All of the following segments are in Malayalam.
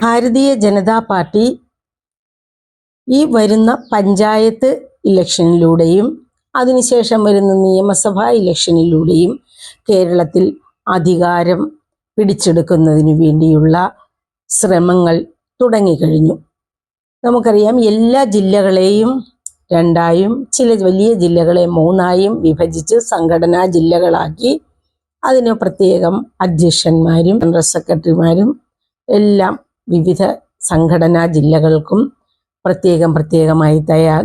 ഭാരതീയ ജനതാ പാർട്ടി ഈ വരുന്ന പഞ്ചായത്ത് ഇലക്ഷനിലൂടെയും അതിനുശേഷം വരുന്ന നിയമസഭാ ഇലക്ഷനിലൂടെയും കേരളത്തിൽ അധികാരം പിടിച്ചെടുക്കുന്നതിന് വേണ്ടിയുള്ള ശ്രമങ്ങൾ തുടങ്ങിക്കഴിഞ്ഞു. നമുക്കറിയാം എല്ലാ ജില്ലകളെയും രണ്ടായും ചില വലിയ ജില്ലകളെ മൂന്നായും വിഭജിച്ച് സംഘടനാ ജില്ലകളാക്കി അതിന് പ്രത്യേകം അധ്യക്ഷന്മാരും ജനറൽ സെക്രട്ടറിമാരും എല്ലാം വിവിധ സംഘടനാ ജില്ലകൾക്കും പ്രത്യേകം പ്രത്യേകമായി തയ്യാ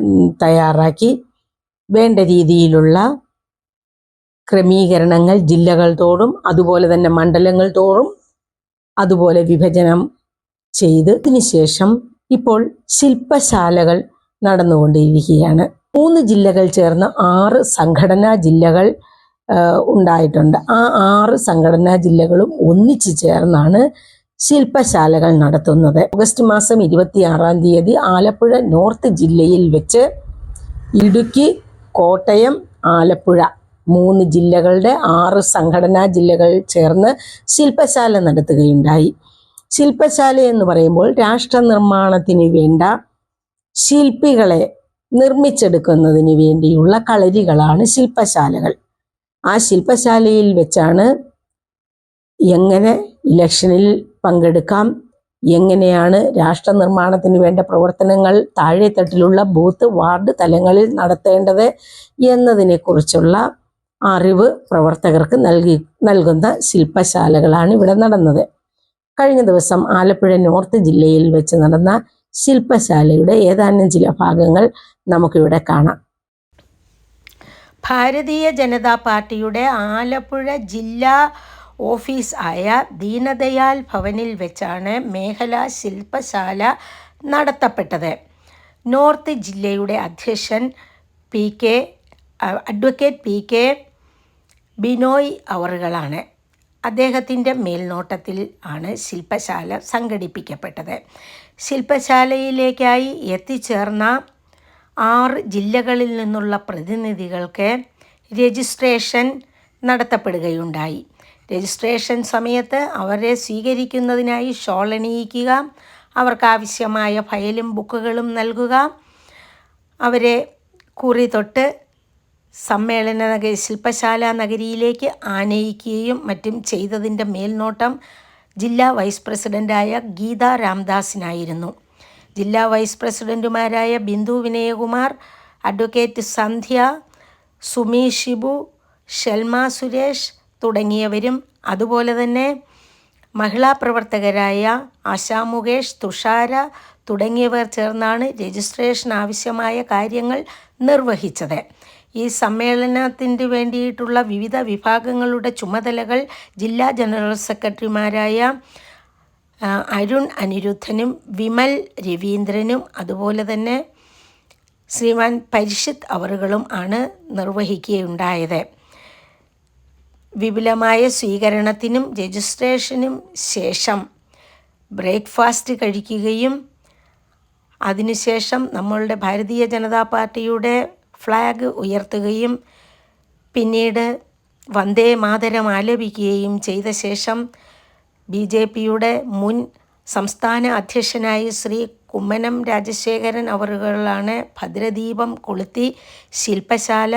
തയ്യാറാക്കി വേണ്ട രീതിയിലുള്ള ക്രമീകരണങ്ങൾ ജില്ലകൾ തോറും അതുപോലെ തന്നെ മണ്ഡലങ്ങൾ തോറും അതുപോലെ വിഭജനം ചെയ്ത് അതിനുശേഷം ഇപ്പോൾ ശില്പശാലകൾ നടന്നുകൊണ്ടിരിക്കുകയാണ്. മൂന്ന് ജില്ലകൾ ചേർന്ന് ആറ് സംഘടനാ ജില്ലകൾ ഉണ്ടായിട്ടുണ്ട്. ആ ആറ് സംഘടനാ ജില്ലകളും ഒന്നിച്ചു ചേർന്നാണ് ശില്പശാലകൾ നടത്തുന്നത്. ഓഗസ്റ്റ് മാസം ഇരുപത്തിയാറാം തീയതി ആലപ്പുഴ നോർത്ത് ജില്ലയിൽ വെച്ച് ഇടുക്കി കോട്ടയം ആലപ്പുഴ മൂന്ന് ജില്ലകളുടെ ആറ് സംഘടനാ ജില്ലകൾ ചേർന്ന് ശില്പശാല നടത്തുകയുണ്ടായി. ശില്പശാല എന്ന് പറയുമ്പോൾ രാഷ്ട്ര നിർമ്മാണത്തിന് വേണ്ട ശില്പികളെ നിർമ്മിച്ചെടുക്കുന്നതിന് വേണ്ടിയുള്ള കളരികളാണ് ശില്പശാലകൾ. ആ ശില്പശാലയിൽ വെച്ചാണ് എങ്ങനെ ഇലക്ഷനിൽ പങ്കെടുക്കാം എങ്ങനെയാണ് രാഷ്ട്ര നിർമ്മാണത്തിന് വേണ്ട പ്രവർത്തനങ്ങൾ താഴെത്തട്ടിലുള്ള ബൂത്ത് വാർഡ് തലങ്ങളിൽ നടത്തേണ്ടത് എന്നതിനെക്കുറിച്ചുള്ള അറിവ് പ്രവർത്തകർക്ക് നൽകി നൽകുന്ന ശില്പശാലകളാണ് ഇവിടെ നടന്നത്. കഴിഞ്ഞ ദിവസം ആലപ്പുഴ നോർത്ത് ജില്ലയിൽ വെച്ച് നടന്ന ശില്പശാലയുടെ ഏതാനും ചില ഭാഗങ്ങൾ നമുക്കിവിടെ കാണാം. ഭാരതീയ ജനതാ പാർട്ടിയുടെ ആലപ്പുഴ ജില്ലാ ഓഫീസ് ആയ ദീനദയാൽ ഭവനിൽ വെച്ചാണ് മേഖലാ ശില്പശാല നടത്തപ്പെട്ടത്. നോർത്ത് ജില്ലയുടെ അധ്യക്ഷൻ P K advocate P K Binoy അവറുകളാണ്. അദ്ദേഹത്തിന്റെ മേൽനോട്ടത്തിൽ ആണ് ശില്പശാല സംഘടിപ്പിക്കപ്പെട്ടത്. ശില്പശാലയിലേക്കായി എത്തിച്ചേർന്ന ആറ് ജില്ലകളിൽ നിന്നുള്ള പ്രതിനിധികൾക്ക് രജിസ്ട്രേഷൻ നടത്തപ്പെടുകയുണ്ടായി. രജിസ്ട്രേഷൻ സമയത്ത് അവരെ സ്വീകരിക്കുന്നതിനായി ഷോൾ അണിയിക്കുക അവർക്കാവശ്യമായ ഫയലും ബുക്കുകളും നൽകുക അവരെ കുറി തൊട്ട് സമ്മേളന നഗ ശില്പശാല നഗരിയിലേക്ക് ആനയിക്കുകയും മറ്റും ചെയ്തതിന്റെ മേൽനോട്ടം ജില്ലാ വൈസ് പ്രസിഡന്റായ ഗീത രാംദാസിനായിരുന്നു. ജില്ലാ വൈസ് പ്രസിഡന്റുമാരായ ബിന്ദു വിനയകുമാർ അഡ്വക്കേറ്റ് സന്ധ്യ സുമി ഷിബു ഷെൽമ സുരേഷ് തുടങ്ങിയവരും അതുപോലെ തന്നെ മഹിളാ പ്രവർത്തകരായ ആശാ മുകേഷ് തുഷാര തുടങ്ങിയവർ ചേർന്നാണ് രജിസ്ട്രേഷൻ ആവശ്യമായ കാര്യങ്ങൾ നിർവഹിച്ചത്. ഈ സമ്മേളനത്തിന് വേണ്ടിയിട്ടുള്ള വിവിധ വിഭാഗങ്ങളുടെ ചുമതലകൾ ജില്ലാ ജനറൽ സെക്രട്ടറിമാരായ അരുൺ അനിരുദ്ധനും വിമൽ രവീന്ദ്രനും അതുപോലെ തന്നെ ശ്രീമാൻ പരിഷിത്ത് അവറുകളും ആണ് നിർവഹിക്കുകയുണ്ടായത്. വിപുലമായ സ്വീകരണത്തിനും രജിസ്ട്രേഷനും ശേഷം ബ്രേക്ക്ഫാസ്റ്റ് കഴിക്കുകയും അതിനുശേഷം നമ്മളുടെ ഭാരതീയ ജനതാ പാർട്ടിയുടെ ഫ്ലാഗ് ഉയർത്തുകയും പിന്നീട് വന്ദേ മാതരം ആലപിക്കുകയും ചെയ്ത ശേഷം ബി ജെ പിയുടെ മുൻ സംസ്ഥാന അധ്യക്ഷനായി ശ്രീ കുമ്മനം രാജശേഖരൻ അവറുകളാണ് ഭദ്രദീപം കൊളുത്തി ശില്പശാല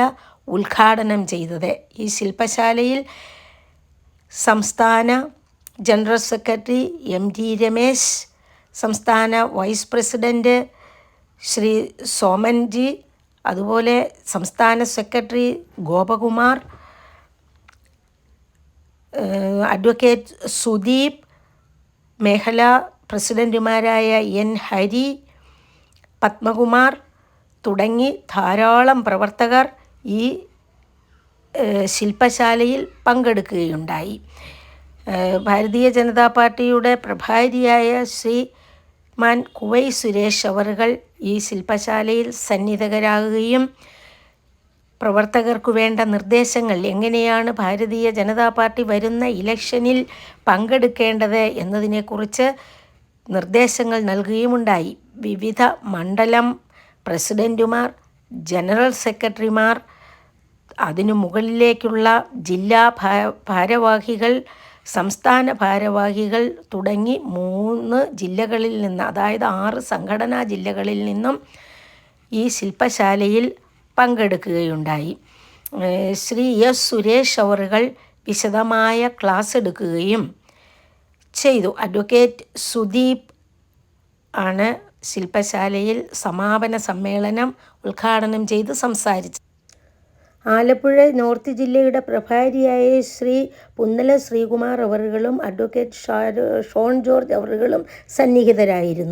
ഉദ്ഘാടനം ചെയ്തത്. ഈ ശില്പശാലയിൽ സംസ്ഥാന general secretary M T Ramesh സംസ്ഥാന വൈസ് പ്രസിഡന്റ് ശ്രീ സോമൻജി അതുപോലെ സംസ്ഥാന സെക്രട്ടറി ഗോപകുമാർ അഡ്വക്കേറ്റ് സുദീപ് മേഖല പ്രസിഡന്റുമാരായ എൻ ഹരി പത്മകുമാർ തുടങ്ങി ധാരാളം പ്രവർത്തകർ ഈ ശില്പശാലയിൽ പങ്കെടുക്കുകയുണ്ടായി. ഭാരതീയ ജനതാ പാർട്ടിയുടെ പ്രഭാരിയായ ശ്രീ മാൻ കുവൈ സുരേഷ് അവറുകൾ ഈ ശില്പശാലയിൽ സന്നിധകരാകുകയും പ്രവർത്തകർക്കു വേണ്ട നിർദ്ദേശങ്ങൾ എങ്ങനെയാണ് ഭാരതീയ ജനതാ പാർട്ടി വരുന്ന ഇലക്ഷനിൽ പങ്കെടുക്കേണ്ടത് എന്നതിനെക്കുറിച്ച് നിർദ്ദേശങ്ങൾ നൽകുകയുമുണ്ടായി. വിവിധ മണ്ഡലം പ്രസിഡന്റുമാർ ജനറൽ സെക്രട്ടറിമാർ അതിനു മുകളിലേക്കുള്ള ജില്ലാ ഭാരവാഹികൾ സംസ്ഥാന ഭാരവാഹികൾ തുടങ്ങി മൂന്ന് ജില്ലകളിൽ നിന്ന് അതായത് ആറ് സംഘടനാ ജില്ലകളിൽ നിന്നും ഈ ശില്പശാലയിൽ പങ്കെടുക്കുകയുണ്ടായി. ശ്രീ എസ് സുരേഷ് അവറുകൾ വിശദമായ ക്ലാസ് എടുക്കുകയും ചെയ്തു. അഡ്വക്കേറ്റ് സുദീപ് ആണ് ശില്പശാലയിൽ സമാപന സമ്മേളനം ഉദ്ഘാടനം ചെയ്ത് സംസാരിച്ചത്. ആലപ്പുഴ നോർത്ത് ജില്ലയുടെ പ്രഭാരിയായ ശ്രീ പുന്നല ശ്രീകുമാർ അവറുകളും അഡ്വക്കേറ്റ് ഷോൺ ജോർജ് അവറുകളും സന്നിഹിതരായിരുന്നു.